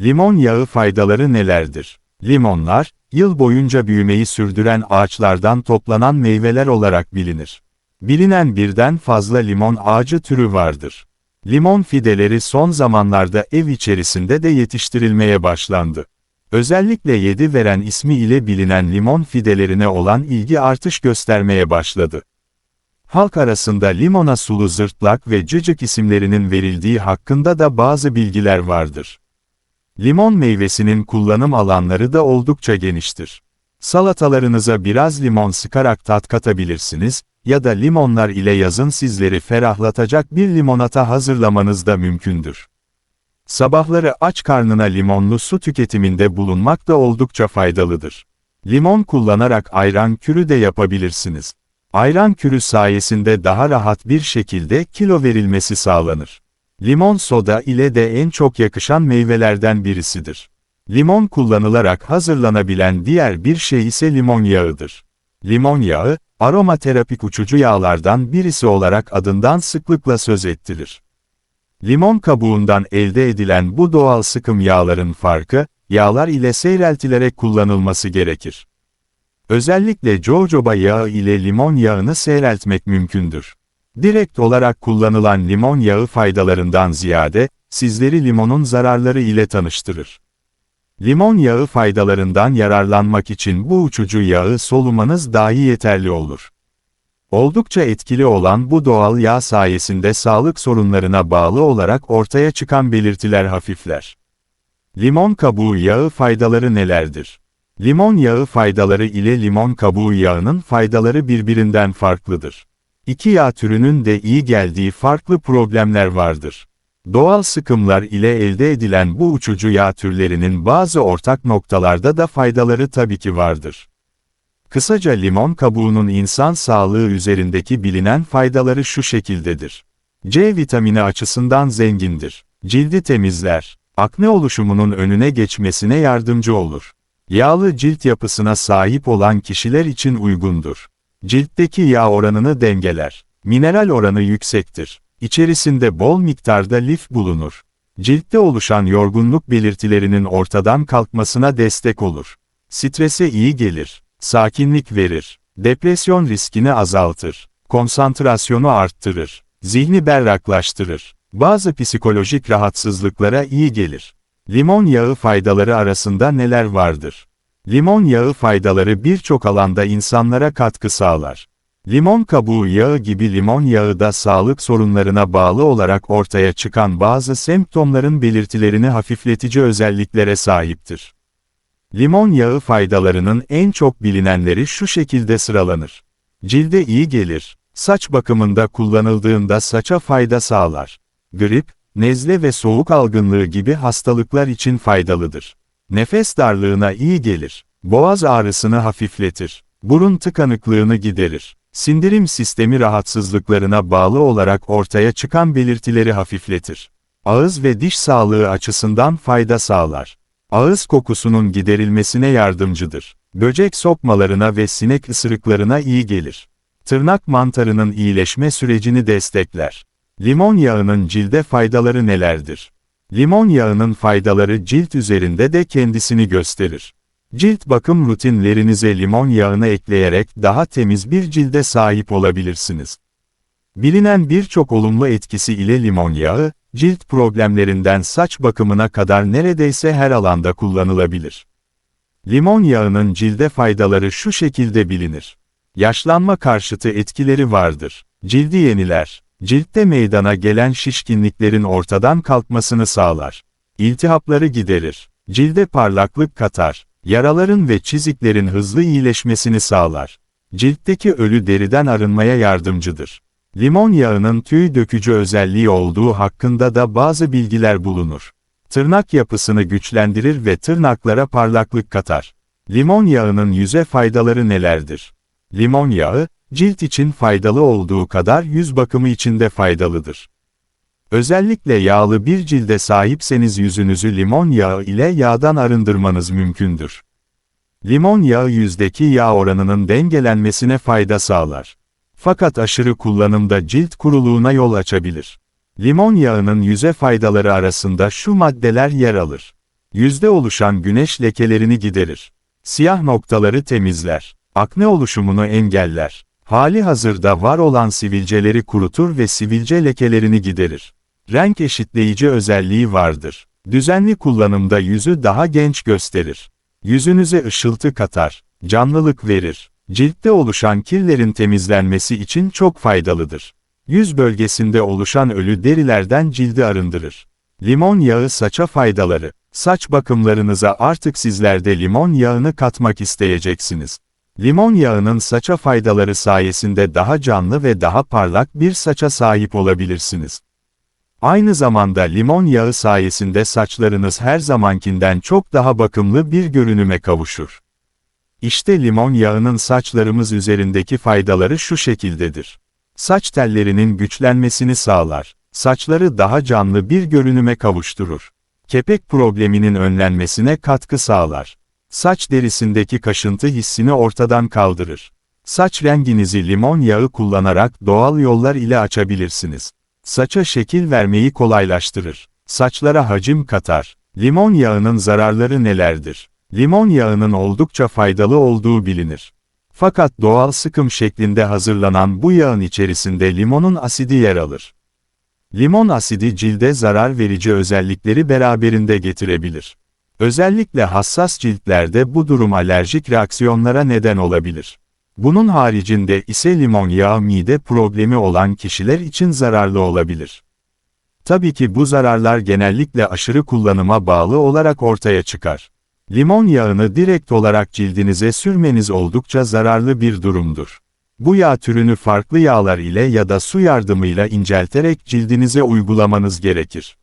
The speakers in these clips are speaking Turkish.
Limon yağı faydaları nelerdir? Limonlar, yıl boyunca büyümeyi sürdüren ağaçlardan toplanan meyveler olarak bilinir. Bilinen birden fazla limon ağacı türü vardır. Limon fideleri son zamanlarda ev içerisinde de yetiştirilmeye başlandı. Özellikle yedi veren ismi ile bilinen limon fidelerine olan ilgi artış göstermeye başladı. Halk arasında limona sulu zırtlak ve cıcık isimlerinin verildiği hakkında da bazı bilgiler vardır. Limon meyvesinin kullanım alanları da oldukça geniştir. Salatalarınıza biraz limon sıkarak tat katabilirsiniz ya da limonlar ile yazın sizleri ferahlatacak bir limonata hazırlamanız da mümkündür. Sabahları aç karnına limonlu su tüketiminde bulunmak da oldukça faydalıdır. Limon kullanarak ayran kürü de yapabilirsiniz. Ayran kürü sayesinde daha rahat bir şekilde kilo verilmesi sağlanır. Limon soda ile de en çok yakışan meyvelerden birisidir. Limon kullanılarak hazırlanabilen diğer bir şey ise limon yağıdır. Limon yağı, aromaterapik uçucu yağlardan birisi olarak adından sıklıkla söz ettirir. Limon kabuğundan elde edilen bu doğal sıkım yağların farkı, yağlar ile seyreltilerek kullanılması gerekir. Özellikle jojoba yağı ile limon yağını seyreltmek mümkündür. Direkt olarak kullanılan limon yağı faydalarından ziyade, sizleri limonun zararları ile tanıştırır. Limon yağı faydalarından yararlanmak için bu uçucu yağı solumanız dahi yeterli olur. Oldukça etkili olan bu doğal yağ sayesinde sağlık sorunlarına bağlı olarak ortaya çıkan belirtiler hafifler. Limon kabuğu yağı faydaları nelerdir? Limon yağı faydaları ile limon kabuğu yağının faydaları birbirinden farklıdır. İki yağ türünün de iyi geldiği farklı problemler vardır. Doğal sıkımlar ile elde edilen bu uçucu yağ türlerinin bazı ortak noktalarda da faydaları tabii ki vardır. Kısaca limon kabuğunun insan sağlığı üzerindeki bilinen faydaları şu şekildedir. C vitamini açısından zengindir. Cildi temizler. Akne oluşumunun önüne geçmesine yardımcı olur. Yağlı cilt yapısına sahip olan kişiler için uygundur. Ciltteki yağ oranını dengeler. Mineral oranı yüksektir. İçerisinde bol miktarda lif bulunur. Ciltte oluşan yorgunluk belirtilerinin ortadan kalkmasına destek olur. Strese iyi gelir. Sakinlik verir. Depresyon riskini azaltır. Konsantrasyonu arttırır. Zihni berraklaştırır. Bazı psikolojik rahatsızlıklara iyi gelir. Limon yağı faydaları arasında neler vardır? Limon yağı faydaları birçok alanda insanlara katkı sağlar. Limon kabuğu yağı gibi limon yağı da sağlık sorunlarına bağlı olarak ortaya çıkan bazı semptomların belirtilerini hafifletici özelliklere sahiptir. Limon yağı faydalarının en çok bilinenleri şu şekilde sıralanır. Cilde iyi gelir, saç bakımında kullanıldığında saça fayda sağlar. Grip, nezle ve soğuk algınlığı gibi hastalıklar için faydalıdır. Nefes darlığına iyi gelir. Boğaz ağrısını hafifletir. Burun tıkanıklığını giderir. Sindirim sistemi rahatsızlıklarına bağlı olarak ortaya çıkan belirtileri hafifletir. Ağız ve diş sağlığı açısından fayda sağlar. Ağız kokusunun giderilmesine yardımcıdır. Böcek sokmalarına ve sinek ısırıklarına iyi gelir. Tırnak mantarının iyileşme sürecini destekler. Limon yağının cilde faydaları nelerdir? Limon yağının faydaları cilt üzerinde de kendisini gösterir. Cilt bakım rutinlerinize limon yağını ekleyerek daha temiz bir cilde sahip olabilirsiniz. Bilinen birçok olumlu etkisi ile limon yağı, cilt problemlerinden saç bakımına kadar neredeyse her alanda kullanılabilir. Limon yağının cilde faydaları şu şekilde bilinir. Yaşlanma karşıtı etkileri vardır. Cildi yeniler. Ciltte meydana gelen şişkinliklerin ortadan kalkmasını sağlar. İltihapları giderir. Cilde parlaklık katar. Yaraların ve çiziklerin hızlı iyileşmesini sağlar. Ciltteki ölü deriden arınmaya yardımcıdır. Limon yağının tüy dökücü özelliği olduğu hakkında da bazı bilgiler bulunur. Tırnak yapısını güçlendirir ve tırnaklara parlaklık katar. Limon yağının yüze faydaları nelerdir? Limon yağı, cilt için faydalı olduğu kadar yüz bakımı için de faydalıdır. Özellikle yağlı bir cilde sahipseniz yüzünüzü limon yağı ile yağdan arındırmanız mümkündür. Limon yağı yüzdeki yağ oranının dengelenmesine fayda sağlar. Fakat aşırı kullanımda cilt kuruluğuna yol açabilir. Limon yağının yüze faydaları arasında şu maddeler yer alır. Yüzde oluşan güneş lekelerini giderir. Siyah noktaları temizler. Akne oluşumunu engeller. Hali hazırda var olan sivilceleri kurutur ve sivilce lekelerini giderir. Renk eşitleyici özelliği vardır. Düzenli kullanımda yüzü daha genç gösterir. Yüzünüze ışıltı katar, canlılık verir. Ciltte oluşan kirlerin temizlenmesi için çok faydalıdır. Yüz bölgesinde oluşan ölü derilerden cildi arındırır. Limon yağı saça faydaları. Saç bakımlarınıza artık sizler de limon yağını katmak isteyeceksiniz. Limon yağının saça faydaları sayesinde daha canlı ve daha parlak bir saça sahip olabilirsiniz. Aynı zamanda limon yağı sayesinde saçlarınız her zamankinden çok daha bakımlı bir görünüme kavuşur. İşte limon yağının saçlarımız üzerindeki faydaları şu şekildedir. Saç tellerinin güçlenmesini sağlar. Saçları daha canlı bir görünüme kavuşturur. Kepek probleminin önlenmesine katkı sağlar. Saç derisindeki kaşıntı hissini ortadan kaldırır. Saç renginizi limon yağı kullanarak doğal yollar ile açabilirsiniz. Saça şekil vermeyi kolaylaştırır. Saçlara hacim katar. Limon yağının zararları nelerdir? Limon yağının oldukça faydalı olduğu bilinir. Fakat doğal sıkım şeklinde hazırlanan bu yağın içerisinde limonun asidi yer alır. Limon asidi cilde zarar verici özellikleri beraberinde getirebilir. Özellikle hassas ciltlerde bu durum alerjik reaksiyonlara neden olabilir. Bunun haricinde ise limon yağı mide problemi olan kişiler için zararlı olabilir. Tabii ki bu zararlar genellikle aşırı kullanıma bağlı olarak ortaya çıkar. Limon yağını direkt olarak cildinize sürmeniz oldukça zararlı bir durumdur. Bu yağ türünü farklı yağlar ile ya da su yardımıyla incelterek cildinize uygulamanız gerekir.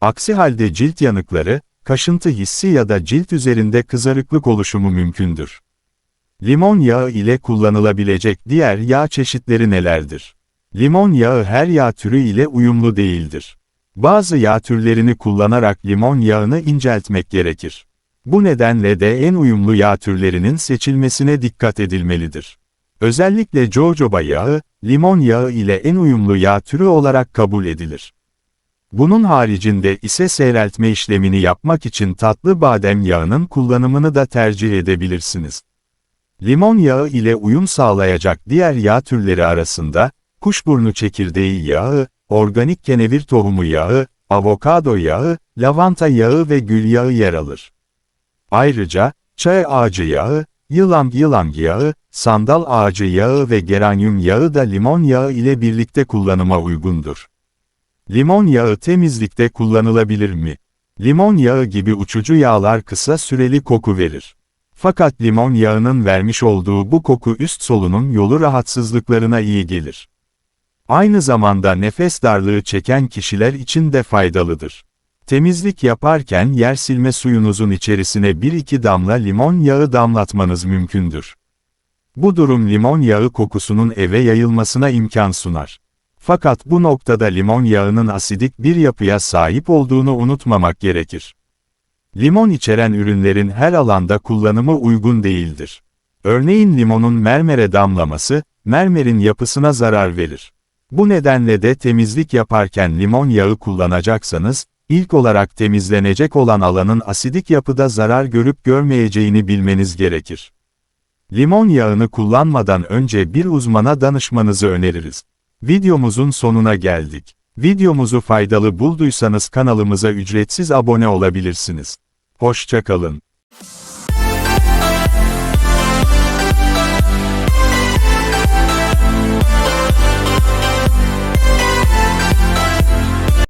Aksi halde cilt yanıkları, kaşıntı hissi ya da cilt üzerinde kızarıklık oluşumu mümkündür. Limon yağı ile kullanılabilecek diğer yağ çeşitleri nelerdir? Limon yağı her yağ türü ile uyumlu değildir. Bazı yağ türlerini kullanarak limon yağını inceltmek gerekir. Bu nedenle de en uyumlu yağ türlerinin seçilmesine dikkat edilmelidir. Özellikle jojoba yağı, limon yağı ile en uyumlu yağ türü olarak kabul edilir. Bunun haricinde ise seyreltme işlemini yapmak için tatlı badem yağının kullanımını da tercih edebilirsiniz. Limon yağı ile uyum sağlayacak diğer yağ türleri arasında, kuşburnu çekirdeği yağı, organik kenevir tohumu yağı, avokado yağı, lavanta yağı ve gül yağı yer alır. Ayrıca, çay ağacı yağı, yılan yılan yağı, sandal ağacı yağı ve geranyum yağı da limon yağı ile birlikte kullanıma uygundur. Limon yağı temizlikte kullanılabilir mi? Limon yağı gibi uçucu yağlar kısa süreli koku verir. Fakat limon yağının vermiş olduğu bu koku üst solunum yolu rahatsızlıklarına iyi gelir. Aynı zamanda nefes darlığı çeken kişiler için de faydalıdır. Temizlik yaparken yer silme suyunuzun içerisine 1-2 damla limon yağı damlatmanız mümkündür. Bu durum limon yağı kokusunun eve yayılmasına imkan sunar. Fakat bu noktada limon yağının asidik bir yapıya sahip olduğunu unutmamak gerekir. Limon içeren ürünlerin her alanda kullanımı uygun değildir. Örneğin limonun mermere damlaması, mermerin yapısına zarar verir. Bu nedenle de temizlik yaparken limon yağı kullanacaksanız, ilk olarak temizlenecek olan alanın asidik yapıda zarar görüp görmeyeceğini bilmeniz gerekir. Limon yağını kullanmadan önce bir uzmana danışmanızı öneririz. Videomuzun sonuna geldik. Videomuzu faydalı bulduysanız kanalımıza ücretsiz abone olabilirsiniz. Hoşçakalın.